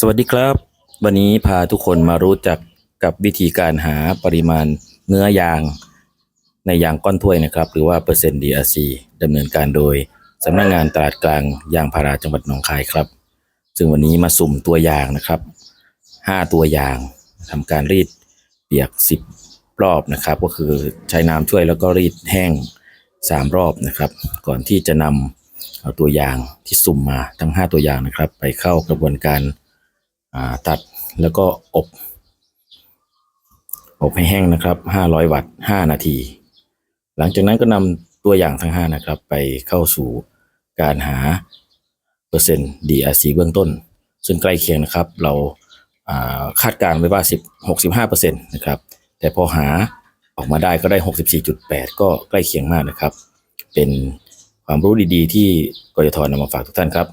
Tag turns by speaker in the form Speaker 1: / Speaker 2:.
Speaker 1: สวัสดีครับ วันนี้พาทุกคนมารู้จักกับวิธีการหาปริมาณเนื้อยางในยางก้อนถ้วยนะครับ หรือว่าเปอร์เซ็นต์ DRC ดำเนินการโดยสำนักงงานตลาดกลางยางพาราจังหวัดหนองคายครับ ซึ่งวันนี้มาสุ่มตัวยางนะครับ 5 ตัวยางทำการรีดเปียก 10 รอบนะครับ ก็คือใช้น้ำช่วยแล้วก็รีดแห้ง 3 รอบนะครับ ก่อนที่จะนำ เอาตัวอย่างที่สุ่มมาทั้ง 5 ตัวอย่างนะครับ ไปเข้ากระบวนการาตัดแล้วก็อบ อบให้แห้งนะครับ 500 วัตต์ 5 นาที หลังจากนั้นก็นำตัวอย่างทั้ง 5 นะครับ ไปเข้าสู่การหาเปอร์เซ็นต์ DRC เบื้องต้น ซึ่งใกล้เคียงนะครับ เราคาดการณ์ไว้ว่า 10 65เปอร์เซ็นต์นะครับ แต่พอหาออกมาได้ก็ได้ 64.8 ก็ใกล้เคียงมากนะครับ เป็น ความรู้ดีๆ ที่กยทนำมาฝากทุกท่านครับ